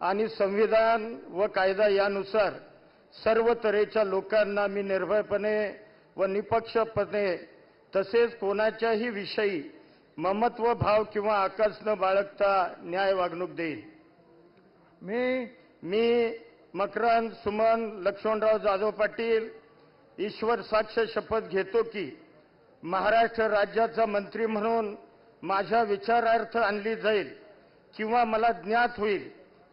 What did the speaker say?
आणि संविधान व कायदा यानुसार सर्व तऱ्हेच्या लोकांना मी निर्भयपणे व निपक्षपणे तसेच कोणाच्याही विषयी ममत्व भाव किंवा आकस न बाळगता न्याय वागणूक देईन. मी मी मकरंद सुमन लक्ष्मणराव जाधव पाटील ईश्वर साक्ष शपथ घेतो की महाराष्ट्र राज्याचा मंत्री म्हणून माझ्या विचारार्थ आणली जाईल किंवा मला ज्ञात होईल